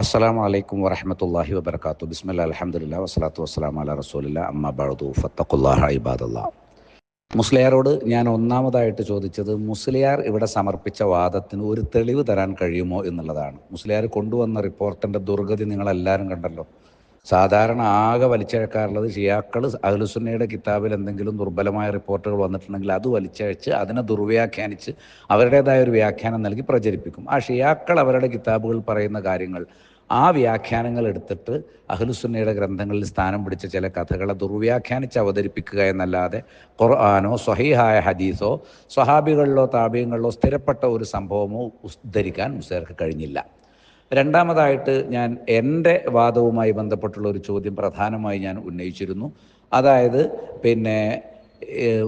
അസ്സലാമു അലൈക്കും വറഹമത്തല്ലാഹി വബർക്കാത്തു ബിസ്മില്ല അലഹമുല്ല വസ്സലാത്തു വസ്സലാം അല റസൂലില്ല അമ്മ ബഅദു ഫത്തഖുല്ലാഹ ഇബാദല്ലാ മുസ്ലിയാരോട് ഞാൻ ഒന്നാമതായിട്ട് ചോദിച്ചത് മുസ്ലിയാർ ഇവിടെ സമർപ്പിച്ച വാദത്തിന് ഒരു തെളിവ് തരാൻ കഴിയുമോ എന്നുള്ളതാണ്. മുസ്ലിയാർ കൊണ്ടുവന്ന റിപ്പോർട്ടിന്റെ ദുർഗതി നിങ്ങളെല്ലാവരും കണ്ടല്ലോ. സാധാരണ ആകെ വലിച്ചഴക്കാറുള്ളത് ഷിയാക്കൾ അഹ്ലുസുന്നയുടെ കിതാബിൽ എന്തെങ്കിലും ദുർബലമായ റിപ്പോർട്ടുകൾ വന്നിട്ടുണ്ടെങ്കിൽ അത് വലിച്ചഴച്ച് അതിനെ ദുർവ്യാഖ്യാനിച്ച് അവരുടേതായ ഒരു വ്യാഖ്യാനം നൽകി പ്രചരിപ്പിക്കും. ആ ഷിയാക്കൾ അവരുടെ കിതാബുകൾ പറയുന്ന കാര്യങ്ങൾ ആ വ്യാഖ്യാനങ്ങൾ എടുത്തിട്ട് അഹ്ലുസുന്നയുടെ ഗ്രന്ഥങ്ങളിൽ സ്ഥാനം പിടിച്ച ചില കഥകളെ ദുർവ്യാഖ്യാനിച്ച് അവതരിപ്പിക്കുക എന്നല്ലാതെ ഖുർആാനോ സ്വഹീഹായ ഹദീസോ സ്വഹാബികളിലോ താപീയങ്ങളിലോ സ്ഥിരപ്പെട്ട ഒരു സംഭവമോ ഉദ്ധരിക്കാൻ മുസേർക്ക് കഴിഞ്ഞില്ല. രണ്ടാമതായിട്ട് ഞാൻ എന്റെ വാദവുമായി ബന്ധപ്പെട്ടുള്ള ഒരു ചോദ്യം പ്രധാനമായി ഞാൻ ഉന്നയിച്ചിരുന്നു. അതായത് പിന്നെ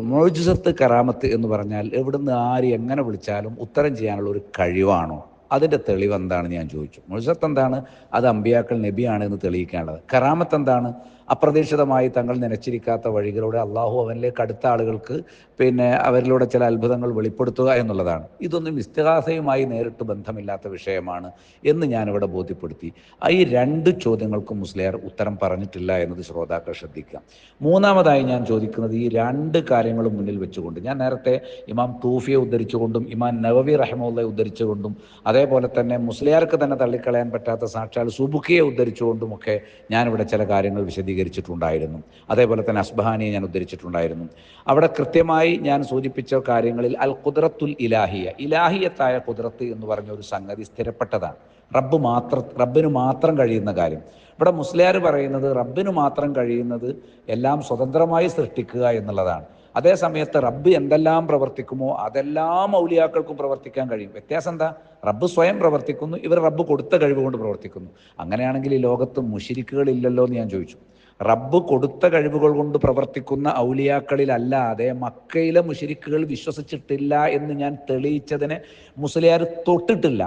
മോജിസത്ത് കറാമത്ത് എന്ന് പറഞ്ഞാൽ എവിടുന്ന് ആര് എങ്ങനെ വിളിച്ചാലും ഉത്തരം ചെയ്യാനുള്ള ഒരു കഴിവാണോ? അതിന്റെ തെളിവ് എന്താണെന്ന് ഞാൻ ചോദിച്ചു. മുഴുസത്ത് എന്താണ്? അത് അമ്പിയാക്കൾ നബിയാണ് എന്ന് തെളിയിക്കാനുള്ളത്. കറാമത്ത് എന്താണ്? അപ്രതീക്ഷിതമായി തങ്ങൾ നനച്ചിരിക്കാത്ത വഴികളിലൂടെ അള്ളാഹു അവനിലേക്ക് അടുത്ത ആളുകൾക്ക് പിന്നെ അവരിലൂടെ ചില അത്ഭുതങ്ങൾ വെളിപ്പെടുത്തുക എന്നുള്ളതാണ്. ഇതൊന്നും ഇസ്തിഹാസയുമായി നേരിട്ട് ബന്ധമില്ലാത്ത വിഷയമാണ് എന്ന് ഞാനിവിടെ ബോധ്യപ്പെടുത്തി. ഈ രണ്ട് ചോദ്യങ്ങൾക്കും മുസ്ലിയാർ ഉത്തരം പറഞ്ഞിട്ടില്ല എന്നത് ശ്രോതാക്കൾ ശ്രദ്ധിക്കാം മൂന്നാമതായി ഞാൻ ചോദിക്കുന്നത് ഈ രണ്ട് കാര്യങ്ങളും മുന്നിൽ വെച്ചുകൊണ്ട് ഞാൻ നേരത്തെ ഇമാം തൂഫിയെ ഉദ്ധരിച്ചുകൊണ്ടും ഇമാം നവവി റഹമുല്ലയെ ഉദ്ധരിച്ചുകൊണ്ടും അതേപോലെ തന്നെ മുസ്ലിയാർക്ക് തന്നെ തള്ളിക്കളയാൻ പറ്റാത്ത സാക്ഷാൽ സുബുക്കിയെ ഉദ്ധരിച്ചുകൊണ്ടുമൊക്കെ ഞാനിവിടെ ചില കാര്യങ്ങൾ വിശദീകരിച്ചിട്ടുണ്ടായിരുന്നു അതേപോലെ തന്നെ അസ്ബഹാനിയെ ഞാൻ ഉദ്ധരിച്ചിട്ടുണ്ടായിരുന്നു. അവിടെ കൃത്യമായി ഞാൻ സൂചിപ്പിച്ച കാര്യങ്ങളിൽ അൽ കുദ്രത്തുൽ ഇലാഹിയ ഇലാഹിയത്തായ കുദ്രത്ത് എന്ന് പറഞ്ഞ ഒരു സംഗതി സ്ഥിരപ്പെട്ടതാണ്. റബ്ബ് മാത്ര റബ്ബിന് മാത്രം കഴിയുന്ന കാര്യം. ഇവിടെ മുസ്ലിയാർ പറയുന്നത് റബ്ബിന് മാത്രം കഴിയുന്നത് എല്ലാം സ്വതന്ത്രമായി സൃഷ്ടിക്കുക എന്നുള്ളതാണ്. അതേ സമയത്ത് റബ്ബ് എന്തെല്ലാം പ്രവർത്തിക്കുമോ അതെല്ലാം ഔലിയാക്കൾക്കും പ്രവർത്തിക്കാൻ കഴിയും. വ്യത്യാസം എന്താ? റബ്ബ് സ്വയം പ്രവർത്തിക്കുന്നു ഇവർ റബ്ബ് കൊടുത്ത കഴിവ് കൊണ്ട് പ്രവർത്തിക്കുന്നു. അങ്ങനെയാണെങ്കിൽ ഈ ലോകത്ത് മുഷിരിക്കുകളില്ലല്ലോ എന്ന് ഞാൻ ചോദിച്ചു. റബ്ബ് കൊടുത്ത കഴിവുകൾ കൊണ്ട് പ്രവർത്തിക്കുന്ന ഔലിയാക്കളിലല്ലാതെ മക്കയിലെ മുഷിരിക്കുകൾ വിശ്വസിച്ചിട്ടില്ല എന്ന് ഞാൻ തെളിയിച്ചതിനെ മുസ്ലിയാർ തൊട്ടിട്ടില്ല.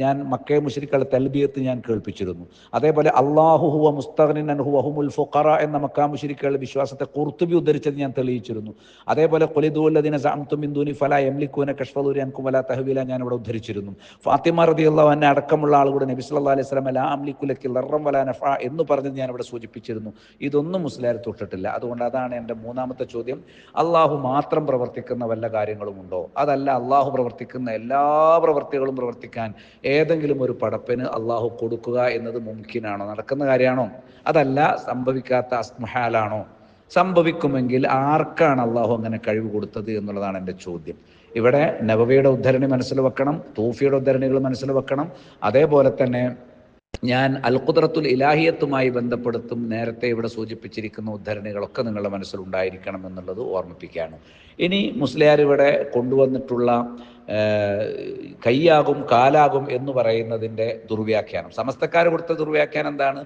ഞാൻ മക്കയെ മുഷരിക്കളെ തൽബിയത്ത് ഞാൻ കേൾപ്പിച്ചിരുന്നു. അതേപോലെ അള്ളാഹു ഹുവ മുസ്തഖനിൻ അൻഹു വഹുമുൽ ഫുഖറ എന്ന മക്കാ മുഷരിക്കളുടെ വിശ്വാസത്തെ കുർത്തുബി ഉദ്ധരിച്ചത് ഞാൻ തെളിയിച്ചിരുന്നു. അതേപോലെ കൊലിദുല്ലദിന സാമത്തും ബിന്ദുനി ഫല എംലിക്കുവിനെ കഷ്ഫദൂരി അൻകും വല തഹവീല ഞാൻ ഇവിടെ ഉദ്ധരിച്ചിരുന്നു. ഫാത്തിമ റതി അള്ളാഹു എന്നെ അടക്കമുള്ള ആളുകൂടെ നബി സല്ലാ അലൈഹി സ്വലം അല അംലിക്കുലക്കിൽ ലറം വല നഫ എന്ന് പറഞ്ഞത് ഞാൻ ഇവിടെ സൂചിപ്പിച്ചിരുന്നു. ഇതൊന്നും മുസ്ലിം തൊട്ടിട്ടില്ല. അതുകൊണ്ട് അതാണ് എന്റെ മൂന്നാമത്തെ ചോദ്യം. അള്ളാഹു മാത്രം പ്രവർത്തിക്കുന്ന വല്ല കാര്യങ്ങളും ഉണ്ടോ? അതല്ല അള്ളാഹു പ്രവർത്തിക്കുന്ന എല്ലാ പ്രവർത്തികളും പ്രവർത്തിക്കും. പ്രവർത്തിക്കാൻ ഏതെങ്കിലും ഒരു പടപ്പിന് അള്ളാഹു കൊടുക്കുക എന്നത് മുമ്കിനാണോ നടക്കുന്ന കാര്യമാണോ? അതല്ല സംഭവിക്കാത്ത അസ്മഹാലാണോ? സംഭവിക്കുമെങ്കിൽ ആർക്കാണ് അള്ളാഹു അങ്ങനെ കഴിവ് കൊടുത്തത് എന്നുള്ളതാണ് എന്റെ ചോദ്യം. ഇവിടെ നവവിയുടെ ഉദ്ധരണി മനസ്സിൽ വെക്കണം തൂഫിയുടെ ഉദ്ധരണികൾ മനസ്സിൽ വെക്കണം. അതേപോലെ തന്നെ ഞാൻ അൽഖുദ്രത്തുൽ ഇലാഹിയത്തുമായി ബന്ധപ്പെടുത്തും നേരത്തെ ഇവിടെ സൂചിപ്പിച്ചിരിക്കുന്ന ഉദ്ധരണികളൊക്കെ നിങ്ങളുടെ മനസ്സിലുണ്ടായിരിക്കണം എന്നുള്ളത് ഓർമ്മിപ്പിക്കുകയാണ്. ഇനി മുസ്ലിയാർ ഇവിടെ കൊണ്ടുവന്നിട്ടുള്ള കൈയാകും കാലാകും എന്ന് പറയുന്നതിന്റെ ദുർവ്യാഖ്യാനം. സമസ്തക്കാർ കൊടുത്ത ദുർവ്യാഖ്യാനം എന്താണ്?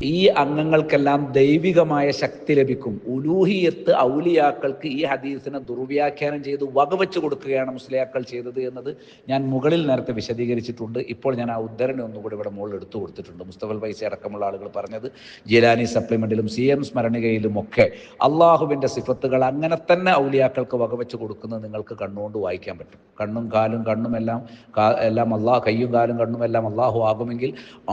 ഈ അംഗങ്ങൾക്കെല്ലാം ദൈവികമായ ശക്തി ലഭിക്കും. ഉലൂഹിയത്ത് ഔലിയാക്കൾക്ക് ഈ ഹദീസിനെ ദുർവ്യാഖ്യാനം ചെയ്ത് വകവെച്ച് കൊടുക്കുകയാണ് മുസ്ലിയാക്കൾ ചെയ്തത് എന്നത് ഞാൻ മുകളിൽ നേരത്തെ വിശദീകരിച്ചിട്ടുണ്ട്. ഇപ്പോൾ ഞാൻ ആ ഉദ്ധരണി ഒന്നുകൂടി ഇവിടെ മുകളിൽ എടുത്തു കൊടുത്തിട്ടുണ്ട്. മുസ്തഫൽ പൈസ അടക്കമുള്ള ആളുകൾ പറഞ്ഞത് ജിലാനി സപ്ലിമെന്റിലും സി എം സ്മരണികയിലും ഒക്കെ അള്ളാഹുവിന്റെ സിഫത്തുകൾ അങ്ങനെ തന്നെ ഔലിയാക്കൾക്ക് വകവെച്ച് കൊടുക്കുന്നത് നിങ്ങൾക്ക് കണ്ണുകൊണ്ട് വായിക്കാൻ പറ്റും. കണ്ണും കാലും കണ്ണും എല്ലാം എല്ലാം അള്ളാഹ് കയ്യും കാലും കണ്ണും എല്ലാം അള്ളാഹു ആകുമെങ്കിൽ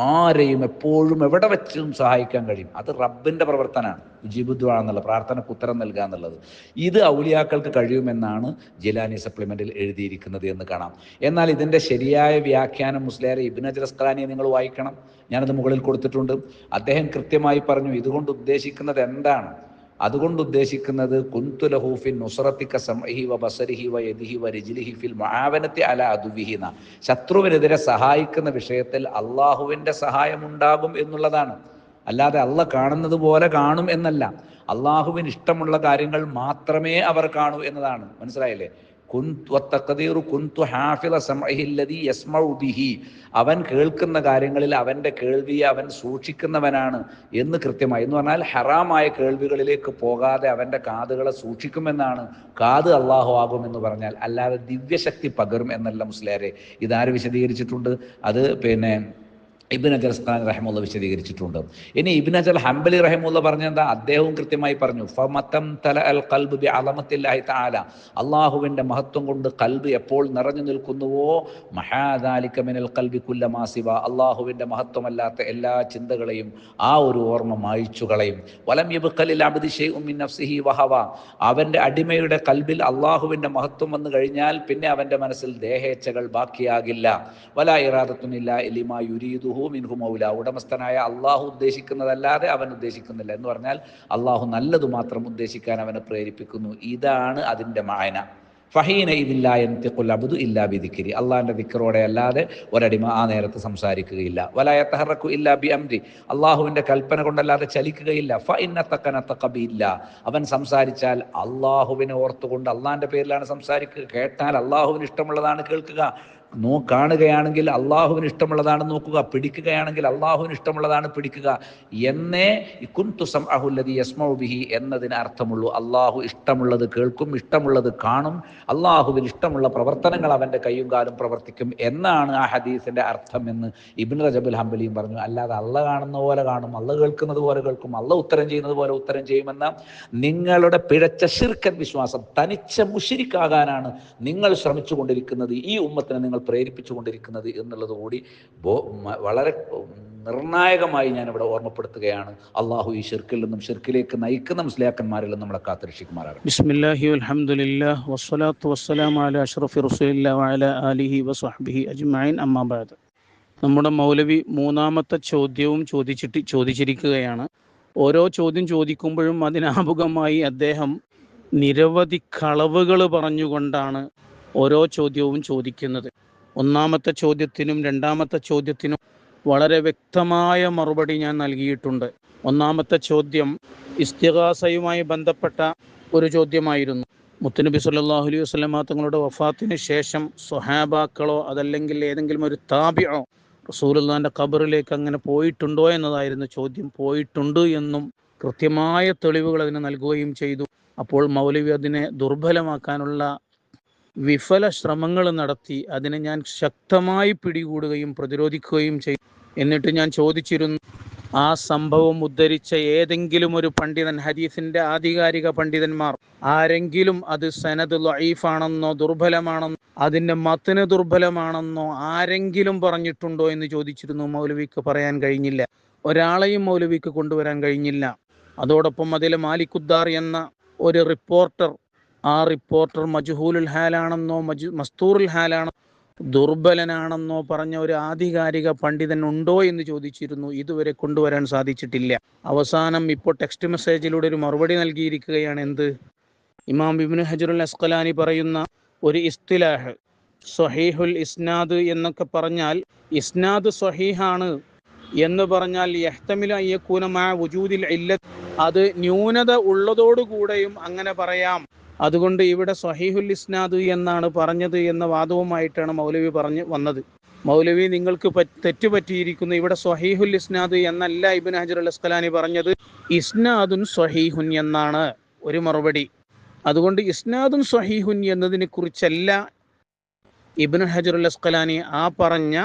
ആരെയും എപ്പോഴും എവിടെ വെച്ചും സഹായിക്കാൻ കഴിയും. അത് റബ്ബിന്റെ പ്രവർത്തനമാണ്. ജിബുദ്വാ എന്നുള്ള പ്രാർത്ഥനയ്ക്ക് ഉത്തരം നൽകുക എന്നുള്ളത്. ഇത് ഔലിയാക്കൾക്ക് കഴിയുമെന്നാണ് ജിലാനി സപ്ലിമെന്റിൽ എഴുതിയിരിക്കുന്നത് എന്ന് കാണാം. എന്നാൽ ഇതിന്റെ ശരിയായ വ്യാഖ്യാനം മുസ്ലിയാരെ ഇബിന അജ്റസ്ഖലാനിയെ നിങ്ങൾ വായിക്കണം. ഞാനത് മുകളിൽ കൊടുത്തിട്ടുണ്ട്. അദ്ദേഹം കൃത്യമായി പറഞ്ഞു ഇതുകൊണ്ട് ഉദ്ദേശിക്കുന്നത് എന്താണ്? അതുകൊണ്ട് ഉദ്ദേശിക്കുന്നത് കുന്തുലഹൂഫിൻ നുസറത്തിക്ക സമഹി വ ബസരിഹി വ യദിഹി വ രജിലിഹി ഫിൽ മുആവനത്തി അല അതുവിഹിന ശത്രുവിനെതിരെ സഹായിക്കുന്ന വിഷയത്തിൽ അള്ളാഹുവിന്റെ സഹായമുണ്ടാകും എന്നുള്ളതാണ്. അല്ലാതെ അള്ള കാണുന്നത് പോലെ കാണും എന്നല്ല. അള്ളാഹുവിന് ഇഷ്ടമുള്ള കാര്യങ്ങൾ മാത്രമേ അവർ കാണൂ എന്നതാണ്. മനസ്സിലായില്ലേ? അവൻ കേൾക്കുന്ന കാര്യങ്ങളിൽ അവന്റെ കേൾവിയെ അവൻ സൂക്ഷിക്കുന്നവനാണ് എന്ന് കൃത്യമായി. എന്ന് പറഞ്ഞാൽ ഹറാമായ കേൾവികളിലേക്ക് പോകാതെ അവന്റെ കാതുകളെ സൂക്ഷിക്കുമെന്നാണ് കാത് അള്ളാഹു ആകും എന്ന് പറഞ്ഞാൽ. അല്ലാതെ ദിവ്യശക്തി പകരും എന്നല്ല മുസ്ലിയാരെ. ഇതാര് വിശദീകരിച്ചിട്ടുണ്ട്? അത് പിന്നെ ഇബിൻ അജൽ ഖാൻ റഹമുള്ള വിശദീകരിച്ചിട്ടുണ്ട്. ഇനി ഇബിൻ അജൽ ഹംബലി റഹമുള്ള പറഞ്ഞെന്താ? അദ്ദേഹവും കൃത്യമായി പറഞ്ഞു ഫമത്തം മഹത്വം കൊണ്ട് കൽബ് എപ്പോൾ നിറഞ്ഞു നിൽക്കുന്നുവോ? മഹാദാലിക്കമിനൽ കൽബി കുല്ലമാസിവ അള്ളാഹുവിന്റെ മഹത്വമല്ലാത്ത എല്ലാ ചിന്തകളെയും ആ ഒരു ഓർമ്മ മായിച്ചു കളയും. വലം യബ്ഖലിൽ അബദി ഷൈഉം മിൻ നഫ്സിഹി വഹവ. അവന്റെ അടിമയുടെ കൽബിൽ അള്ളാഹുവിന്റെ മഹത്വം വന്നു കഴിഞ്ഞാൽ പിന്നെ അവന്റെ മനസ്സിൽ ദേഹേച്ഛകൾ ബാക്കിയാകില്ല. വല ഇറാദത്തുനില്ല എലിമ യുരീദുഹു മിൻഹു മൗല. ഉടമസ്ഥനായ അള്ളാഹു ഉദ്ദേശിക്കുന്നതല്ലാതെ അവൻ ഉദ്ദേശിക്കുന്നില്ല എന്ന് പറഞ്ഞാൽ അള്ളാഹു നല്ലത് മാത്രം ഉദ്ദേശിക്കാൻ അവനെ പ്രേരിപ്പിക്കുന്നു. ഇതാണ് അതിന്റെ മായന. ഫഹീന ഇതില്ല എന്തിക്കുൽ അബുദു ഇല്ലാ ബിദിക്കിരി അള്ളാഹിന്റെ ദിക്കറോടെ അല്ലാതെ ഒരടിമ ആ നേരത്ത് സംസാരിക്കുകയില്ല. വലായ തഹറക്കു ഇല്ലാ ബി അംരി. അള്ളാഹുവിന്റെ കൽപ്പന കൊണ്ടല്ലാതെ ചലിക്കുകയില്ല. ഫ ഇന്നത്തക്കനത്തക്കബില്ല അവൻ സംസാരിച്ചാൽ അള്ളാഹുവിനെ ഓർത്തുകൊണ്ട് അള്ളാഹിന്റെ പേരിലാണ് സംസാരിക്കുക. കേട്ടാൽ അള്ളാഹുവിന് ഇഷ്ടമുള്ളതാണ് കേൾക്കുക. നോ കാണുകയാണെങ്കിൽ അള്ളാഹുവിന് ഇഷ്ടമുള്ളതാണ് നോക്കുക പിടിക്കുകയാണെങ്കിൽ അള്ളാഹുവിന് ഇഷ്ടമുള്ളതാണ് പിടിക്കുക എന്നേ കുന്തുസം അഹുല്ലതി യസ്മൗബിഹി എന്നതിന് അർത്ഥമുള്ളൂ. അള്ളാഹു ഇഷ്ടമുള്ളത് കേൾക്കും ഇഷ്ടമുള്ളത് കാണും അള്ളാഹുവിന് ഇഷ്ടമുള്ള പ്രവർത്തനങ്ങൾ അവന്റെ കയ്യും കാലും പ്രവർത്തിക്കും എന്നാണ് ആ ഹദീസിന്റെ അർത്ഥം എന്ന് ഇബിൻ റജബുൽ ഹംബലിയും പറഞ്ഞു. അല്ലാതെ അള്ള കാണുന്ന പോലെ കാണും അള്ള കേൾക്കുന്നത് പോലെ കേൾക്കും അള്ള ഉത്തരം ചെയ്യുന്നത് പോലെ ഉത്തരം ചെയ്യുമെന്ന നിങ്ങളുടെ പിഴച്ച ശിർക്കൻ വിശ്വാസം തനിച്ച മുഷിരിക്കാകാനാണ് നിങ്ങൾ ശ്രമിച്ചു കൊണ്ടിരിക്കുന്നത് ഈ ഉമ്മത്തിനെ നിങ്ങൾ പ്രേരിപ്പിച്ചു കൊണ്ടിരിക്കുന്നത് എന്നുള്ളത് കൂടി വളരെ നിർണായകമായി ഞാൻ ഇവിടെ ഓർമ്മപ്പെടുത്തുകയാണ്. അള്ളാഹു ഈ ഷിർക്കിൽ നിന്നും ഷിർക്കിലേക്ക് നയിക്കുന്ന മുസ്ലിയാക്കന്മാരിൽ നിന്നും നമ്മളെ കാത്തുരക്ഷിക്കുമാറാകട്ടെ ബിസ്മില്ലാഹി വസ്സലാത്തു നമ്മുടെ മൗലവി മൂന്നാമത്തെ ചോദ്യവും ചോദിച്ചിട്ട് ചോദിച്ചിരിക്കുകയാണ്. ഓരോ ചോദ്യം ചോദിക്കുമ്പോഴും അതിനാമുഖമായി അദ്ദേഹം നിരവധി കളവുകൾ പറഞ്ഞുകൊണ്ടാണ് ഓരോ ചോദ്യവും ചോദിക്കുന്നത്. ഒന്നാമത്തെ ചോദ്യത്തിനും രണ്ടാമത്തെ ചോദ്യത്തിനും വളരെ വ്യക്തമായ മറുപടി ഞാൻ നൽകിയിട്ടുണ്ട്. ഒന്നാമത്തെ ചോദ്യം ഇസ്തിഹാസയുമായി ബന്ധപ്പെട്ട ഒരു ചോദ്യമായിരുന്നു. മുത്തുനബി സല്ലാഹു അലൈഹി വസല്ലമ തങ്ങളുടെ വഫാത്തിന് ശേഷം സ്വഹാബാക്കളോ അതല്ലെങ്കിൽ ഏതെങ്കിലും ഒരു താബിയോ റസൂലുള്ളാന്റെ ഖബറിലേക്ക് അങ്ങനെ പോയിട്ടുണ്ടോ എന്നതായിരുന്നു ചോദ്യം. പോയിട്ടുണ്ട് എന്നും കൃത്യമായ തെളിവുകൾ അതിന് നൽകുകയും ചെയ്തു. അപ്പോൾ മൗലവി അതിനെ ദുർബലമാക്കാനുള്ള വിഫല ശ്രമങ്ങൾ നടത്തി അതിനെ ഞാൻ ശക്തമായി പിടികൂടുകയും പ്രതിരോധിക്കുകയും ചെയ്തു. എന്നിട്ട് ഞാൻ ചോദിച്ചിരുന്നു ആ സംഭവം ഉദ്ധരിച്ച ഏതെങ്കിലും ഒരു പണ്ഡിതൻ ഹദീസിന്റെ ആധികാരിക പണ്ഡിതന്മാർ ആരെങ്കിലും അത് സനത് ലൈഫാണെന്നോ ദുർബലമാണെന്നോ അതിന്റെ മത്തിന് ദുർബലമാണെന്നോ ആരെങ്കിലും പറഞ്ഞിട്ടുണ്ടോ എന്ന് ചോദിച്ചിരുന്നു. മൗലവിക്ക് പറയാൻ കഴിഞ്ഞില്ല. ഒരാളെയും മൗലവിക്ക് കൊണ്ടുവരാൻ കഴിഞ്ഞില്ല. അതോടൊപ്പം അതിലെ മാലിക്കുദ്ദാർ എന്ന ഒരു റിപ്പോർട്ടർ ആ റിപ്പോർട്ടർ മജ്ഹൂലുൽ ഹാലാണെന്നോ മജു മസ്തൂറുൽ ഹാലാണെന്നോ ദുർബലനാണെന്നോ പറഞ്ഞ ഒരു ആധികാരിക പണ്ഡിതൻ ഉണ്ടോ എന്ന് ചോദിച്ചിരുന്നു. ഇതുവരെ കൊണ്ടുവരാൻ സാധിച്ചിട്ടില്ല. അവസാനം ഇപ്പോൾ ടെക്സ്റ്റ് മെസ്സേജിലൂടെ ഒരു മറുപടി നൽകിയിരിക്കുകയാണ്. എന്ത്? ഇമാം ബിബിൻ ഹജറുൽ അസ്കലാനി പറയുന്ന ഒരു ഇസ്തിലാഹ് സ്വഹീഹുൽ ഇസ്നാദ് എന്നൊക്കെ പറഞ്ഞാൽ ഇസ്നാദ് സ്വഹീഹാണ് എന്ന് പറഞ്ഞാൽ യഹ്തമില അയ്യക്കൂനമായ വുജൂദിൽ ഇല്ല അത് ന്യൂനത ഉള്ളതോടുകൂടെയും അങ്ങനെ പറയാം. അതുകൊണ്ട് ഇവിടെ സ്വഹീഹുൽ ഇസ്നാദു എന്നാണ് പറഞ്ഞത് എന്ന വാദവുമായിട്ടാണ് മൗലവി പറഞ്ഞ് വന്നത്. മൗലവി നിങ്ങൾക്ക് പറ്റ് തെറ്റുപറ്റിയിരിക്കുന്നു. ഇവിടെ സ്വഹീഹുൽ ഇസ്നാദ് എന്നല്ല ഇബിൻ ഹജർ അൽ അസ്കലാനി പറഞ്ഞത്. ഇസ്നാദുൻ സ്വഹീഹുൻ എന്നാണ് ഒരു മറുപടി. അതുകൊണ്ട് ഇസ്നാദുൻ സ്വഹീഹുൻ എന്നതിനെ കുറിച്ചല്ല ഇബിൻ ഹജർ അൽ അസ്കലാനി ആ പറഞ്ഞ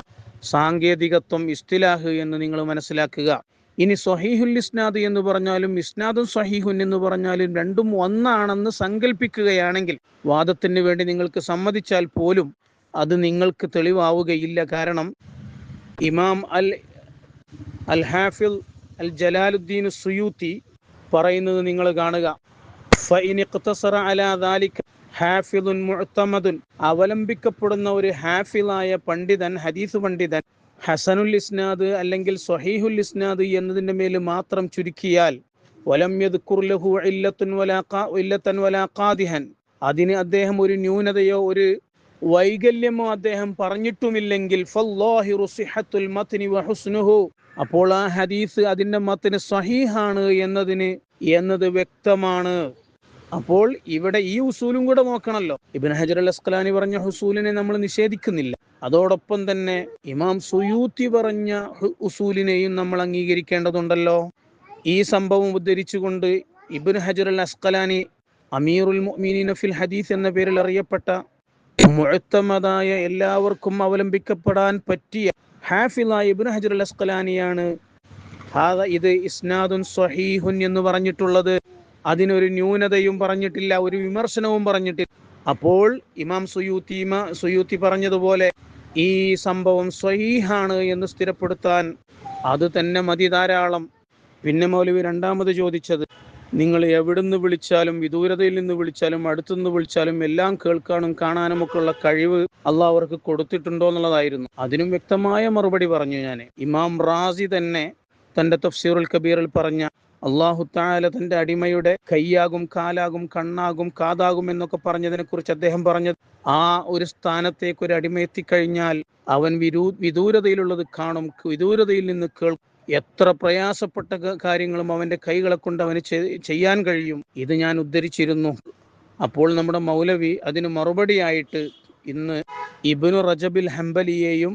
സാങ്കേതികത്വം ഇസ്തിലാഹ് എന്ന് നിങ്ങൾ മനസ്സിലാക്കുക. ഇനി സ്വഹീഹുൽ ഇസ്നാദ് എന്ന് പറഞ്ഞാലും ഇസ്നാദും സ്വഹീഹുൻ എന്ന് പറഞ്ഞാലും രണ്ടും ഒന്നാണെന്ന് സങ്കല്പിക്കുകയാണെങ്കിൽ വാദത്തിന് വേണ്ടി നിങ്ങൾക്ക് സമ്മതിച്ചാൽ പോലും അത് നിങ്ങൾക്ക് തെളിവാവുകയില്ല. കാരണം ഇമാം അൽ അൽ ഹാഫിൽ അൽ ജലാലുദ്ദീൻ സുയൂത്തി പറയുന്നത് നിങ്ങൾ കാണുക. ഹാഫിദുൻ മുഅ്തമദുൻ അവലംബിക്കപ്പെടുന്ന ഒരു ഹാഫിലായ പണ്ഡിതൻ ഹദീസ് പണ്ഡിതൻ ഹസനുൽ ഇസ്നാദ് അല്ലെങ്കിൽ സ്വഹീഹുൽ ഇസ്നാദ് എന്നതിന്റെ മേൽ മാത്രം ചുരുക്കിയാൽ വലം ഇല്ലത്തുൻ അതിന് അദ്ദേഹം ഒരു ന്യൂനതയോ ഒരു വൈകല്യമോ അദ്ദേഹം പറഞ്ഞിട്ടുമില്ലെങ്കിൽ അപ്പോൾ ആ ഹദീസ് അതിന്റെ മത്തിന് സഹീഹാണ് എന്നതിന് എന്നത് വ്യക്തമാണ്. അപ്പോൾ ഇവിടെ ഈ ഉസൂലും കൂടെ നോക്കണമല്ലോ ഇബിൻ ഹജർ അൽ അസ്കലാനി പറഞ്ഞ ഹുസൂലിനെ നമ്മൾ നിഷേധിക്കുന്നില്ല. അതോടൊപ്പം തന്നെ ഇമാം സുയൂത്തി പറഞ്ഞ ഉസൂലിനെയും നമ്മൾ അംഗീകരിക്കേണ്ടതുണ്ടല്ലോ. ഈ സംഭവം ഉദ്ധരിച്ചുകൊണ്ട് ഇബിൻ ഹജർ അൽ അസ്കലാനി അമീറുൽ മുഅ്മിനീന ഫിൽ ഹദീസ് എന്ന പേരിൽ അറിയപ്പെട്ട മുഴത്തമതായ എല്ലാവർക്കും അവലംബിക്കപ്പെടാൻ പറ്റിയ ഹാഫിലായ ഇബിൻ ഹജർ അൽ അസ്കലാനിയാണ് ഇത് ഇസ്നാദുൻ സഹീഹുൻ എന്ന് പറഞ്ഞിട്ടുള്ളത്. അതിനൊരു ന്യൂനതയും പറഞ്ഞിട്ടില്ല ഒരു വിമർശനവും പറഞ്ഞിട്ടില്ല. അപ്പോൾ ഇമാം സുയൂത്തിമ സുയൂത്തി പറഞ്ഞതുപോലെ ഈ സംഭവം സ്വഹീഹാണ് എന്ന് സ്ഥിരപ്പെടുത്താൻ അത് തന്നെ മതി ധാരാളം. പിന്നെ മൗലവി രണ്ടാമത് ചോദിച്ചത് നിങ്ങൾ എവിടുന്ന് വിളിച്ചാലും വിദൂരതയിൽ നിന്ന് വിളിച്ചാലും അടുത്തുനിന്ന് വിളിച്ചാലും എല്ലാം കേൾക്കാനും കാണാനും ഒക്കെ ഉള്ള കഴിവ് അള്ളാഹ് അവർക്ക് കൊടുത്തിട്ടുണ്ടോ എന്നുള്ളതായിരുന്നു. അതിനും വ്യക്തമായ മറുപടി പറഞ്ഞു ഞാൻ ഇമാം റാസി തന്നെ തന്റെ തഫ്സീറുൽ കബീറിൽ പറഞ്ഞ അള്ളാഹു താല തന്റെ അടിമയുടെ കൈയാകും കാലാകും കണ്ണാകും കാതാകും എന്നൊക്കെ പറഞ്ഞതിനെ കുറിച്ച് അദ്ദേഹം പറഞ്ഞത് ആ ഒരു സ്ഥാനത്തേക്ക് ഒരു അടിമ എത്തിക്കഴിഞ്ഞാൽ അവൻ വിരൂ വിദൂരതയിലുള്ളത് കാണും വിദൂരതയിൽ നിന്ന് കേൾക്കും. എത്ര പ്രയാസപ്പെട്ട കാര്യങ്ങളും അവന്റെ കൈകളെ കൊണ്ട് അവന് ചെയ്യാൻ കഴിയും. ഇത് ഞാൻ ഉദ്ധരിച്ചിരുന്നു. അപ്പോൾ നമ്മുടെ മൗലവി അതിന് മറുപടിയായിട്ട് ഇന്ന് ഇബിനു റജബിൽ ഹംബലിയെയും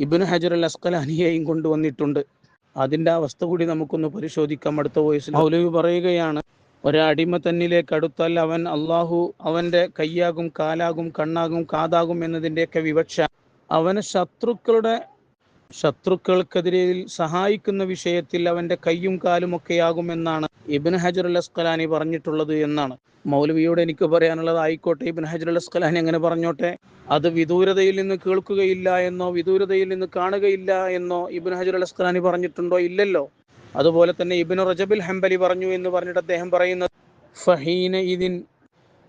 ഇബിനു ഹജറുൽ അസ്കലാനിയെയും കൊണ്ടുവന്നിട്ടുണ്ട്. അതിന്റെ അവസ്ഥ കൂടി നമുക്കൊന്ന് പരിശോധിക്കാം. അടുത്ത വോയിസിൽ മൗലവി പറയുകയാണ് ഒരടിമ തന്നിലേക്ക് അടുത്താൽ അവൻ അള്ളാഹു അവന്റെ കയ്യാകും കാലാകും കണ്ണാകും കാതാകും എന്നതിന്റെയൊക്കെ വിവക്ഷ. അവന് ശത്രുക്കളുടെ ശത്രുക്കൾക്കെതിരെ സഹായിക്കുന്ന വിഷയത്തിൽ അവന്റെ കയ്യും കാലും ഒക്കെയാകുമെന്നാണ് ഇബിൻ ഹജർ അൽ അസ്കലാനി പറഞ്ഞിട്ടുള്ളത് എന്നാണ് മൗലവിയോട് എനിക്ക് പറയാനുള്ളത് ആയിക്കോട്ടെ ഇബിൻ ഹജർ അൽ അസ്കലാനി അങ്ങനെ പറഞ്ഞോട്ടെ അത് വിദൂരതയിൽ നിന്ന് കേൾക്കുകയില്ല എന്നോ വിദൂരതയിൽ നിന്ന് കാണുകയില്ല എന്നോ ഇബിൻ ഹജർ അൽ അസ്കലാനി പറഞ്ഞിട്ടുണ്ടോ ഇല്ലല്ലോ അതുപോലെ തന്നെ ഇബിൻ റജബിൽ ഹംബലി പറഞ്ഞു എന്ന് പറഞ്ഞിട്ട് അദ്ദേഹം പറയുന്നത് ഫഹീന ഇതിൻ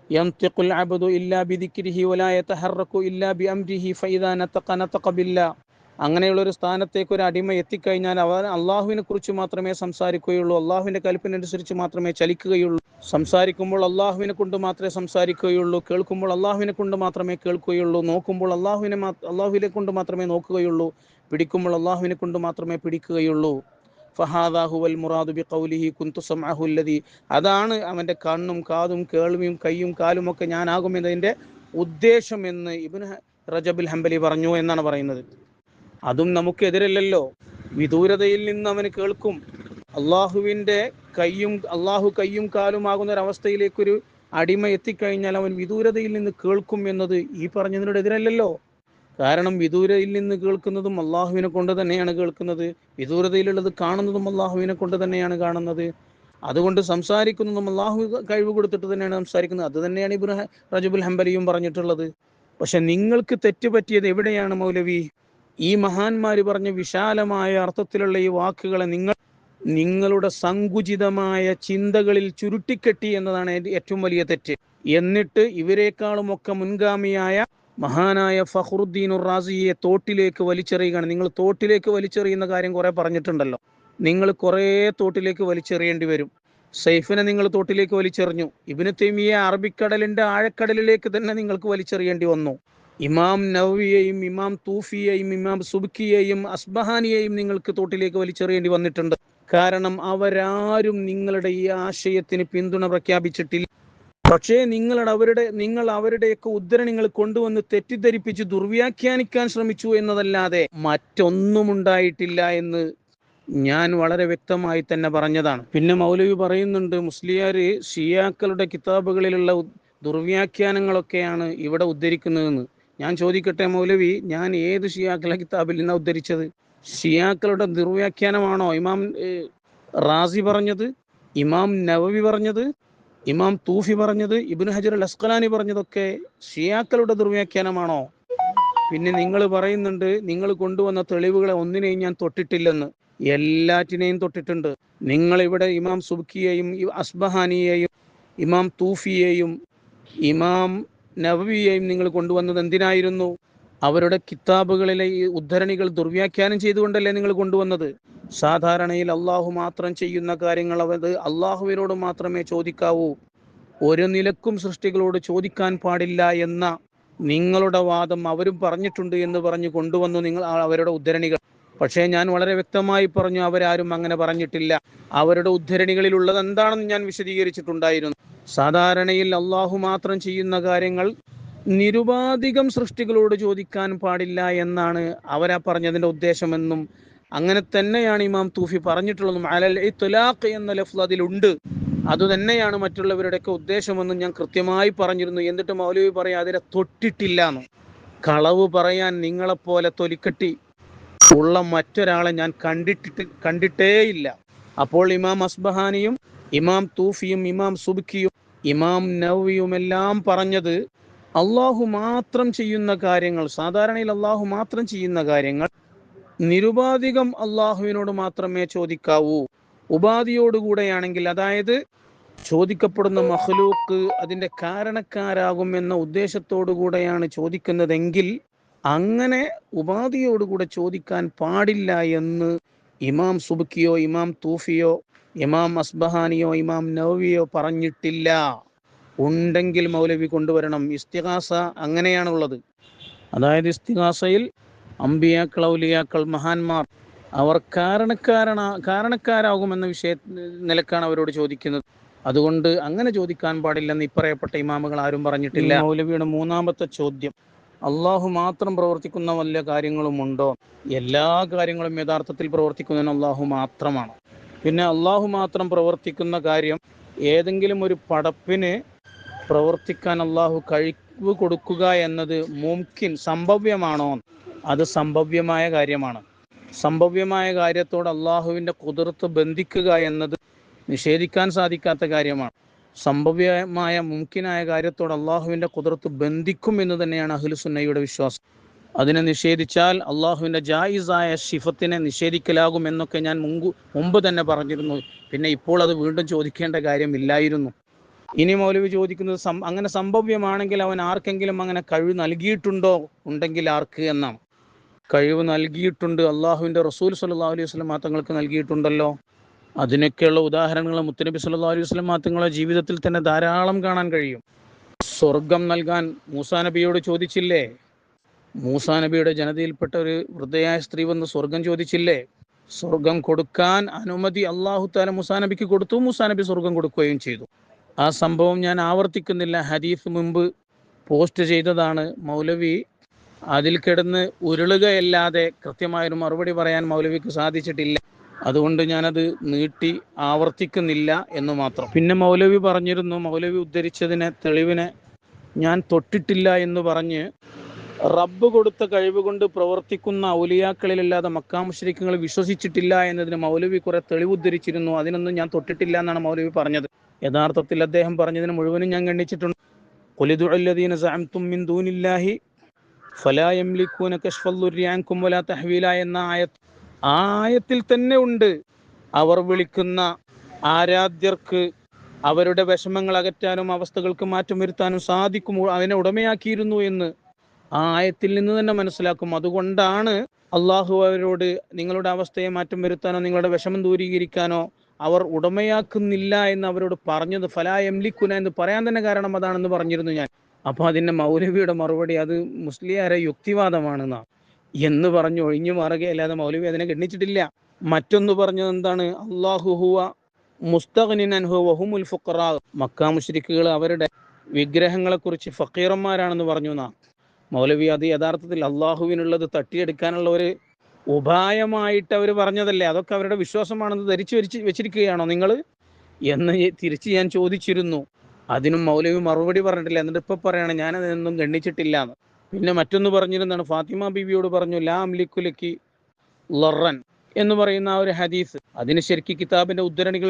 ينطق العبد إلا بذكره ولا يتحرك إلا بأمره فإذا نطق نطق بالله അങ്ങനെയുള്ള ഒരു സ്ഥാനത്തേക്ക് ഒരു അടിമ എത്തിക്കഴിഞ്ഞാൽ അവൻ അള്ളാഹുവിനെ കുറിച്ച് മാത്രമേ സംസാരിക്കുകയുള്ളൂ. അള്ളാഹുവിന്റെ കൽപ്പന അനുസരിച്ച് മാത്രമേ ചലിക്കുകയുള്ളൂ. സംസാരിക്കുമ്പോൾ അള്ളാഹുവിനെ കൊണ്ട് മാത്രമേ സംസാരിക്കുകയുള്ളൂ. കേൾക്കുമ്പോൾ അള്ളാഹുവിനെ കൊണ്ട് മാത്രമേ കേൾക്കുകയുള്ളൂ. നോക്കുമ്പോൾ അള്ളാഹുവിനെ അള്ളാഹുവിനെ കൊണ്ട് മാത്രമേ നോക്കുകയുള്ളൂ. പിടിക്കുമ്പോൾ അള്ളാഹുവിനെ കൊണ്ട് മാത്രമേ പിടിക്കുകയുള്ളൂ. ഫഹാദാഹുവൽ മുറാദു ബി ഖൗലിഹി കുന്തു സമഅഹുല്ലദി അതാണ് അവന്റെ കണ്ണും കാതും കേൾവിയും കൈയും കാലും ഒക്കെ ഞാനാകുമെന്നതിന്റെ ഉദ്ദേശം എന്ന് ഇബിൻ റജബിൽ ഹംബലി പറഞ്ഞു എന്നാണ് പറയുന്നത്. അതും നമുക്കെതിരല്ലല്ലോ. വിദൂരതയിൽ നിന്ന് അവന് കേൾക്കും. അള്ളാഹുവിന്റെ കയ്യും അള്ളാഹു കയ്യും കാലുമാകുന്ന ഒരു അവസ്ഥയിലേക്കൊരു അടിമ എത്തിക്കഴിഞ്ഞാൽ അവൻ വിദൂരതയിൽ നിന്ന് കേൾക്കും എന്നത് ഈ പറഞ്ഞതിനോട് എതിരല്ലല്ലോ. കാരണം വിദൂരയിൽ നിന്ന് കേൾക്കുന്നതും അള്ളാഹുവിനെ കൊണ്ട് തന്നെയാണ് കേൾക്കുന്നത്. വിദൂരതയിലുള്ളത് കാണുന്നതും അള്ളാഹുവിനെ കൊണ്ട് തന്നെയാണ് കാണുന്നത്. അതുകൊണ്ട് സംസാരിക്കുന്നതും അള്ളാഹു കഴിവ് കൊടുത്തിട്ട് തന്നെയാണ് സംസാരിക്കുന്നത്. അത് തന്നെയാണ് ഇബ്രാഹിം റജബുൽ ഹംബലിയും പറഞ്ഞിട്ടുള്ളത്. പക്ഷെ നിങ്ങൾക്ക് തെറ്റുപറ്റിയത് എവിടെയാണ് മൗലവി? ഈ മഹാന്മാര് പറഞ്ഞ വിശാലമായ അർത്ഥത്തിലുള്ള ഈ വാക്കുകളെ നിങ്ങൾ നിങ്ങളുടെ സങ്കുചിതമായ ചിന്തകളിൽ ചുരുട്ടിക്കെട്ടി എന്നതാണ് ഏറ്റവും വലിയ തെറ്റ്. എന്നിട്ട് ഇവരെക്കാളും ഒക്കെ മുൻഗാമിയായ മഹാനായ ഫഹ്റുദ്ദീൻ റാസിയെ തോട്ടിലേക്ക് വലിച്ചെറിയുകയാണ്. നിങ്ങൾ തോട്ടിലേക്ക് വലിച്ചെറിയുന്ന കാര്യം കുറെ പറഞ്ഞിട്ടുണ്ടല്ലോ. നിങ്ങൾ കുറേ തോട്ടിലേക്ക് വലിച്ചെറിയേണ്ടി വരും. സൈഫിനെ നിങ്ങൾ തോട്ടിലേക്ക് വലിച്ചെറിഞ്ഞു. ഇബിന് തെമിയെ അറബിക്കടലിന്റെ ആഴക്കടലിലേക്ക് തന്നെ നിങ്ങൾക്ക് വലിച്ചെറിയേണ്ടി വന്നു. ഇമാം നവവിയെയും ഇമാം തൂഫിയെയും ഇമാം സുബ്കിയെയും അസ്ബഹാനിയെയും നിങ്ങൾക്ക് തോട്ടിലേക്ക് വലിച്ചെറിയേണ്ടി വന്നിട്ടുണ്ട്. കാരണം അവരാരും നിങ്ങളുടെ ഈ ആശയത്തിന് പിന്തുണ പ്രഖ്യാപിച്ചിട്ടില്ല. പക്ഷേ നിങ്ങളുടെ അവരുടെ നിങ്ങൾ അവരുടെയൊക്കെ ഉദ്ധരണികൾ കൊണ്ടുവന്ന് തെറ്റിദ്ധരിപ്പിച്ച് ദുർവ്യാഖ്യാനിക്കാൻ ശ്രമിച്ചു എന്നതല്ലാതെ മറ്റൊന്നും ഉണ്ടായിട്ടില്ല എന്ന് ഞാൻ വളരെ വ്യക്തമായി തന്നെ പറഞ്ഞതാണ്. പിന്നെ മൗലവി പറയുന്നുണ്ട് മുസ്ലിയാര് ഷിയാക്കളുടെ കിതാബുകളിലുള്ള ദുർവ്യാഖ്യാനങ്ങളൊക്കെയാണ് ഇവിടെ ഉദ്ധരിക്കുന്നതെന്ന്. ഞാൻ ചോദിക്കട്ടെ മൗലവി ഞാൻ ഏത് ഷിയാക്കളെ കിതാബിൽ നിന്നാണ് ഉദ്ധരിച്ചത്? ഷിയാക്കളുടെ ദുർവ്യാഖ്യാനമാണോ ഇമാം റാസി പറഞ്ഞത്? ഇമാം നവവി പറഞ്ഞത്? ഇമാം തൂഫി പറഞ്ഞത്? ഇബ്നു ഹജർ അൽ അസ്കലാനി പറഞ്ഞതൊക്കെ ഷിയാക്കളുടെ ദുർവ്യാഖ്യാനമാണോ പിന്നെ നിങ്ങൾ പറയുന്നുണ്ട് നിങ്ങൾ കൊണ്ടുവന്ന തെളിവുകളെ ഒന്നിനെയും ഞാൻ തൊട്ടിട്ടില്ലെന്ന്. എല്ലാറ്റിനെയും തൊട്ടിട്ടുണ്ട്. നിങ്ങൾ ഇവിടെ ഇമാം സുബ്ക്കിയെയും അസ്ബഹാനിയെയും ഇമാം തൂഫിയെയും ഇമാം നവവിയെയും നിങ്ങൾ കൊണ്ടുവന്നത് എന്തിനായിരുന്നു? അവരുടെ കിതാബുകളിലെ ഈ ഉദ്ധരണികൾ ദുർവ്യാഖ്യാനം ചെയ്തുകൊണ്ടല്ലേ നിങ്ങൾ കൊണ്ടുവന്നത്? സാധാരണയിൽ അള്ളാഹു മാത്രം ചെയ്യുന്ന കാര്യങ്ങൾ അവത് അള്ളാഹുവിനോട് മാത്രമേ ചോദിക്കാവൂ. ഒരു നിലക്കും സൃഷ്ടികളോട് ചോദിക്കാൻ പാടില്ല എന്ന നിങ്ങളുടെ വാദം അവരും പറഞ്ഞിട്ടുണ്ട് എന്ന് പറഞ്ഞു കൊണ്ടുവന്നു നിങ്ങൾ അവരുടെ ഉദ്ധരണികൾ. പക്ഷേ ഞാൻ വളരെ വ്യക്തമായി പറഞ്ഞു അവരാരും അങ്ങനെ പറഞ്ഞിട്ടില്ല. അവരുടെ ഉദ്ധരണികളിൽ ഉള്ളത് എന്താണെന്ന് ഞാൻ വിശദീകരിച്ചിട്ടുണ്ടായിരുന്നു. സാധാരണയിൽ അള്ളാഹു മാത്രം ചെയ്യുന്ന കാര്യങ്ങൾ നിരുപാധികം സൃഷ്ടികളോട് ചോദിക്കാൻ പാടില്ല എന്നാണ് അവരാ പറഞ്ഞതിന്റെ ഉദ്ദേശമെന്നും അങ്ങനെ തന്നെയാണ് ഇമാം തൂഫി പറഞ്ഞിട്ടുള്ളതും അലൽ ഇത്ലാഖ് എന്ന ലഫ്ല അതിലുണ്ട്. അതുതന്നെയാണ് മറ്റുള്ളവരുടെയൊക്കെ ഉദ്ദേശമെന്നും ഞാൻ കൃത്യമായി പറഞ്ഞിരുന്നു. എന്നിട്ട് മൗലവി പറയാം അതിനെ തൊട്ടിട്ടില്ല എന്ന്. കളവ് പറയാൻ നിങ്ങളെപ്പോലെ തൊലിക്കെട്ടി ഉള്ള മറ്റൊരാളെ ഞാൻ കണ്ടിട്ടിട്ട് കണ്ടിട്ടേയില്ല. അപ്പോൾ ഇമാം അസ്ബഹാനിയും ഇമാം തൂഫിയും ഇമാം സുബ്കിയും ഇമാം നവിയുമെല്ലാം പറഞ്ഞത് അള്ളാഹു മാത്രം ചെയ്യുന്ന കാര്യങ്ങൾ സാധാരണയിൽ അള്ളാഹു മാത്രം ചെയ്യുന്ന കാര്യങ്ങൾ നിരുപാധികം അള്ളാഹുവിനോട് മാത്രമേ ചോദിക്കാവൂ. ഉപാധിയോടുകൂടെയാണെങ്കിൽ അതായത് ചോദിക്കപ്പെടുന്ന മഹ്ലൂക്ക് അതിന്റെ കാരണക്കാരാകും എന്ന ഉദ്ദേശത്തോടു കൂടെയാണ് ചോദിക്കുന്നതെങ്കിൽ അങ്ങനെ ഉപാധിയോടുകൂടെ ചോദിക്കാൻ പാടില്ല എന്ന് ഇമാം സുബുക്കിയോ ഇമാം തൂഫിയോ ഇമാം അസ്ബഹാനിയോ ഇമാം നവവിയോ പറഞ്ഞിട്ടില്ല. ഉണ്ടെങ്കിൽ മൗലവി കൊണ്ടുവരണം. ഇസ്തിഹാസ അങ്ങനെയാണുള്ളത്. അതായത് ഇസ്തിഹാസയിൽ അമ്പിയാക്കൾ ഔലിയാക്കൾ മഹാന്മാർ അവർ കാരണക്കാരണ കാരണക്കാരാകുമെന്ന വിഷയ നിലക്കാണ് അവരോട് ചോദിക്കുന്നത്. അതുകൊണ്ട് അങ്ങനെ ചോദിക്കാൻ പാടില്ലെന്ന് ഇപ്പറയപ്പെട്ട ഇമാമുകൾ ആരും പറഞ്ഞിട്ടില്ല. മൗലവിയുടെ മൂന്നാമത്തെ ചോദ്യം. അള്ളാഹു മാത്രം പ്രവർത്തിക്കുന്ന വല്ല കാര്യങ്ങളുമുണ്ടോ എല്ലാ കാര്യങ്ങളും യഥാർത്ഥത്തിൽ പ്രവർത്തിക്കുന്നതിന് അള്ളാഹു മാത്രമാണ്? പിന്നെ അള്ളാഹു മാത്രം പ്രവർത്തിക്കുന്ന കാര്യം ഏതെങ്കിലും ഒരു പടപ്പിന് പ്രവർത്തിക്കാൻ അള്ളാഹു കഴിവ് കൊടുക്കുക എന്നത് മുംകിൻ സംഭവ്യമാണോ? അത് സംഭവ്യമായ കാര്യമാണ്. സംഭവ്യമായ കാര്യത്തോട് അള്ളാഹുവിന്റെ കുതിർത്ത് ബന്ധിക്കുക എന്നത് നിഷേധിക്കാൻ സാധിക്കാത്ത കാര്യമാണ്. സംഭവ്യമായ മുംകിനായ കാര്യത്തോട് അള്ളാഹുവിന്റെ കുതിർത്ത് ബന്ധിക്കും എന്ന് തന്നെയാണ് അഹ്ലുസുന്നയുടെ വിശ്വാസം. അതിനെ നിഷേധിച്ചാൽ അള്ളാഹുവിന്റെ ജായിസായ ഷിഫത്തിനെ നിഷേധിക്കലാകും എന്നൊക്കെ ഞാൻ മുമ്പ് മുമ്പ് തന്നെ പറഞ്ഞിരുന്നു. പിന്നെ ഇപ്പോൾ അത് വീണ്ടും ചോദിക്കേണ്ട കാര്യമില്ലായിരുന്നു ഇനി മൗലവി ചോദിക്കുന്നത് അങ്ങനെ സംഭവ്യമാണെങ്കിൽ അവൻ ആർക്കെങ്കിലും അങ്ങനെ കഴിവ് നൽകിയിട്ടുണ്ടോ? ഉണ്ടെങ്കിൽ ആർക്ക് എന്നാണ്. കഴിവ് നൽകിയിട്ടുണ്ട് അള്ളാഹുവിന്റെ റസൂൽ സല്ലാ അലൈഹി വസ്ലം തങ്ങൾക്ക് നൽകിയിട്ടുണ്ടല്ലോ. അതിനൊക്കെയുള്ള ഉദാഹരണങ്ങൾ മുത്തനബി സല്ലാ അലൈഹി വസ്ലം തങ്ങളുടെ ജീവിതത്തിൽ തന്നെ ധാരാളം കാണാൻ കഴിയും. സ്വർഗം നൽകാൻ മൂസാ നബിയോട് ചോദിച്ചില്ലേ? മൂസാ നബിയുടെ ജനതയിൽപ്പെട്ട ഒരു വൃദ്ധയായ സ്ത്രീ വന്ന് സ്വർഗം ചോദിച്ചില്ലേ? സ്വർഗം കൊടുക്കാൻ അനുമതി അള്ളാഹു താല മുസാ നബിക്ക് കൊടുത്തു. മുസാ നബി സ്വർഗം കൊടുക്കുകയും ചെയ്തു. ആ സംഭവം ഞാൻ ആവർത്തിക്കുന്നില്ല. ഹദീഫ് മുമ്പ് പോസ്റ്റ് ചെയ്തതാണ് മൗലവി. അതിൽ കിടന്ന് ഉരുളുകയല്ലാതെ കൃത്യമായൊരു മറുപടി പറയാൻ മൗലവിക്ക് സാധിച്ചിട്ടില്ല. അതുകൊണ്ട് ഞാനത് നീട്ടി ആവർത്തിക്കുന്നില്ല എന്ന് മാത്രം. പിന്നെ മൗലവി പറഞ്ഞിരുന്നു മൗലവി ഉദ്ധരിച്ചതിനെ തെളിവിനെ ഞാൻ തൊട്ടിട്ടില്ല എന്ന് പറഞ്ഞ് റബ്ബ് കൊടുത്ത കഴിവ് കൊണ്ട് പ്രവർത്തിക്കുന്ന ഔലിയാക്കളിലല്ലാതെ മക്കാമുഷരിക്കങ്ങൾ വിശ്വസിച്ചിട്ടില്ല എന്നതിന് മൗലവി കുറെ തെളിവ് ഉദ്ധരിച്ചിരുന്നു. അതിനൊന്നും ഞാൻ തൊട്ടിട്ടില്ല എന്നാണ് മൗലവി പറഞ്ഞത്. യഥാർത്ഥത്തിൽ അദ്ദേഹം പറഞ്ഞതിന് മുഴുവനും ഞാൻ ഗണ്ണിച്ചിട്ടുണ്ട് കൊലിദുഅല്ലദീന മിൻ ഫലാ വലാ തഹ്വീല എന്ന ആയത്ത് ആയത്തിൽ തന്നെ ഉണ്ട്. അവർ വിളിക്കുന്ന ആരാധ്യർക്ക് അവരുടെ വിഷമങ്ങൾ അകറ്റാനും അവസ്ഥകൾക്ക് മാറ്റം വരുത്താനും സാധിക്കും അതിനെ ഉടമയാക്കിയിരുന്നു എന്ന് ആ ആയത്തിൽ നിന്ന് തന്നെ മനസ്സിലാക്കും. അതുകൊണ്ടാണ് അള്ളാഹു അവരോട് നിങ്ങളുടെ അവസ്ഥയെ മാറ്റം വരുത്താനോ നിങ്ങളുടെ വിഷമം ദൂരീകരിക്കാനോ അവർ ഉടമയാക്കുന്നില്ല എന്ന് അവരോട് പറഞ്ഞത് ഫലാ എംലിക്കുന എന്ന് പറയാൻ തന്നെ കാരണം അതാണെന്ന് പറഞ്ഞിരുന്നു ഞാൻ. അപ്പൊ അതിന്റെ മൗലവിയുടെ മറുപടി അത് മുസ്ലിയാരെ യുക്തിവാദമാണെന്നാ. എന്ന് പറഞ്ഞു ഒഴിഞ്ഞു മാറുകയല്ലാതെ മൗലവി അതിനെ ഗണ്ണിച്ചിട്ടില്ല മറ്റൊന്ന് പറഞ്ഞത് എന്താണ്? അള്ളാഹുഹുവ മുസ്തഖ്നിൻ അൻഹു വഹുമുൽ ഫുഖറാ. മക്കാ മുശ്രിക്കുകൾ അവരുടെ വിഗ്രഹങ്ങളെ കുറിച്ച് ഫക്കീറന്മാരാണെന്ന് പറഞ്ഞു എന്നാ മൗലവി അത് യഥാർത്ഥത്തിൽ അള്ളാഹുവിനുള്ളത് തട്ടിയെടുക്കാനുള്ള ഒരു ഉപായമായിട്ട് അവർ പറഞ്ഞതല്ലേ? അതൊക്കെ അവരുടെ വിശ്വാസമാണെന്ന് ധരിച്ചു വരിച്ച് വെച്ചിരിക്കുകയാണോ നിങ്ങൾ എന്ന് തിരിച്ച് ഞാൻ ചോദിച്ചിരുന്നു. അതിനും മൗലവി മറുപടി പറഞ്ഞിട്ടില്ല. എന്നിട്ട് ഇപ്പൊ പറയാണ് ഞാൻ അതിനൊന്നും ഗണ്ണിച്ചിട്ടില്ല എന്ന്. പിന്നെ മറ്റൊന്ന് പറഞ്ഞിരുന്നാണ് ഫാത്തിമ ബീവിയോട് പറഞ്ഞു ലാ അംലിക്കുലക്കി ലറൻ. എന്ന് പറയുന്ന ആ ഒരു ഹദീസ്. അതിന് ശരിക്ക് കിതാബിന്റെ ഉദ്ധരണികൾ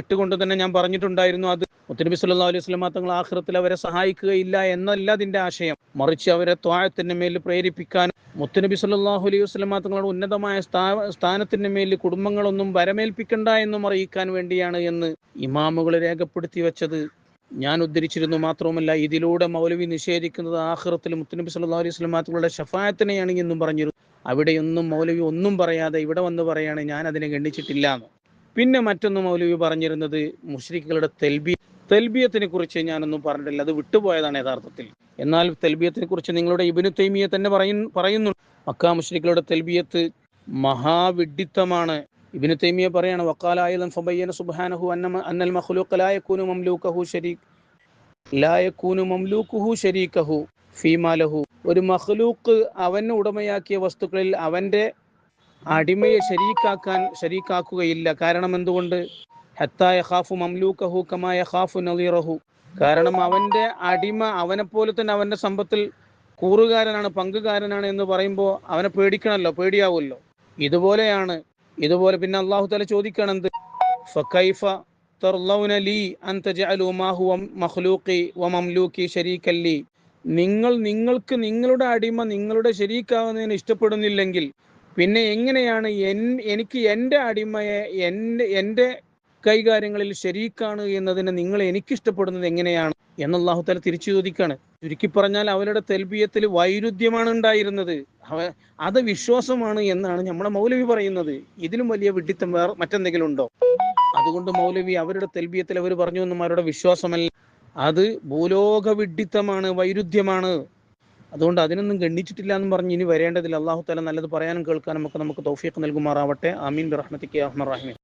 ഇട്ടുകൊണ്ട് തന്നെ ഞാൻ പറഞ്ഞിട്ടുണ്ടായിരുന്നു അത്. മുത്തനബി സല്ലാ അലൈഹി സ്വലമ തങ്ങൾ ആഹ്റത്തിൽ അവരെ സഹായിക്കുകയില്ല എന്നല്ല അതിന്റെ ആശയം. മറിച്ച് അവരെ ത്വാഴത്തിന്റെ മേൽ പ്രേരിപ്പിക്കാനും മുത്തനബി സല്ലാഹു അലൈഹി വസ്ലമ തങ്ങളുടെ ഉന്നതമായ സ്ഥാ സ്ഥാനത്തിന്റെ മേൽ കുടുംബങ്ങളൊന്നും വരമേൽപ്പിക്കണ്ട എന്നും അറിയിക്കാൻ വേണ്ടിയാണ് എന്ന് ഇമാമുകൾ രേഖപ്പെടുത്തി വെച്ചത്. ഞാൻ ഉദ്ധരിച്ചിരുന്നു മാത്രവുമല്ല ഇതിലൂടെ മൗലവി നിഷേധിക്കുന്നത് ആഹ്റത്തിൽ മുത്തനബി സല്ലാ അലൈഹി സ്വലമ തങ്ങളുടെ ഷഫായത്തിനെയാണ് എന്നും പറഞ്ഞിരുന്നു. അവിടെയൊന്നും മൗലവി ഒന്നും പറയാതെ ഇവിടെ വന്ന് പറയാണ് ഞാൻ അതിനെ ഗണ്ണിച്ചിട്ടില്ല എന്ന്. പിന്നെ മറ്റൊന്ന് മൗലവി പറഞ്ഞിരുന്നത് മുഷ്രിഖുകളുടെ തെൽബി തെൽബിയത്തിനെ കുറിച്ച് ഞാനൊന്നും പറഞ്ഞിട്ടില്ല. അത് വിട്ടുപോയതാണ് യഥാർത്ഥത്തിൽ. എന്നാൽ തെൽബിയത്തിനെ കുറിച്ച് നിങ്ങളുടെ ഇബിനു തൈമിയെ തന്നെ പറയും പറയുന്നു. മക്കാ മുഷ്രിഖുകളുടെ തെൽബിയത്ത് മഹാവിഡിത്തമാണ് ഇബിനു തൈമിയ പറയാണ് വക്കാലായുധം ഫബയ്യന സുബ്ഹാനഹു അന്ന അന്നൽ മംലൂഖഹു മംലൂക്കഹു ശരീക് ലാ യകൂനു മംലൂക്കുഹു ശരീക്കഹു ഫീമാലഹു ഒരു മഹ്ലൂക്ക് അവന് ഉടമയാക്കിയ വസ്തുക്കളിൽ അവന്റെ അടിമയെ ശരീക്കാക്കാൻ ശരീക്കാക്കുകയില്ല. കാരണം എന്തുകൊണ്ട്? ഹത്തായ ഹാഫു മംലൂക്കഹു കമായ ഹാഫു നദീറഹു. കാരണം അവന്റെ അടിമ അവനെ പോലെ തന്നെ അവന്റെ സമ്പത്തിൽ കൂറുകാരനാണ് പങ്കുകാരനാണ് എന്ന് പറയുമ്പോൾ അവനെ പേടിക്കണമല്ലോ പേടിയാവുമല്ലോ. ഇതുപോലെയാണ് ഇതുപോലെ പിന്നെ അള്ളാഹു തല ചോദിക്കണെന്ത് ഫക്കൈഫ തർലൗന ലീ അൻ തജഅലു മാ ഹുവ മഖ്ലൂഖി വ മംലൂക്കി ശരീക്കൻ ലീ. നിങ്ങൾ നിങ്ങൾക്ക് നിങ്ങളുടെ അടിമ നിങ്ങളുടെ ശരീക്കാവുന്നതിന് ഇഷ്ടപ്പെടുന്നില്ലെങ്കിൽ പിന്നെ എങ്ങനെയാണ് എൻ എനിക്ക് എന്റെ അടിമയെ എന്റെ എന്റെ കൈകാര്യങ്ങളിൽ ശരീക്കാണ് എന്നതിനെ നിങ്ങൾ എനിക്ക് ഇഷ്ടപ്പെടുന്നത് എങ്ങനെയാണ് എന്ന് അള്ളാഹു തല തിരിച്ചു ചോദിക്കാണ് ചുരുക്കി പറഞ്ഞാൽ അവരുടെ തെൽബിയത്തിൽ വൈരുദ്ധ്യമാണ് ഉണ്ടായിരുന്നത്. അവ അത് വിശ്വാസമാണ് എന്നാണ് നമ്മുടെ മൗലവി പറയുന്നത്. ഇതിലും വലിയ വിഡിത്തം വേറെ മറ്റെന്തെങ്കിലും ഉണ്ടോ? അതുകൊണ്ട് മൗലവി അവരുടെ തെൽബിയത്തിൽ അവർ പറഞ്ഞു എന്നും അവരുടെ വിശ്വാസമല്ല. അത് ഭൂലോക വിഡിത്തമാണ് വൈരുദ്ധ്യമാണ്. അതുകൊണ്ട് അതിനൊന്നും ഗണ്ണിച്ചിട്ടില്ല എന്ന് പറഞ്ഞ് ഇനി വരേണ്ടതില്ല. അള്ളാഹു താല നല്ലത് പറയാനും കേൾക്കാനും ഒക്കെ നമുക്ക് തൗഫീഖ് നൽകുമാറാവട്ടെ. ആമീൻ. ബിറഹ്മത്തിക്ക് അഹ്മർ റഹീമീൻ.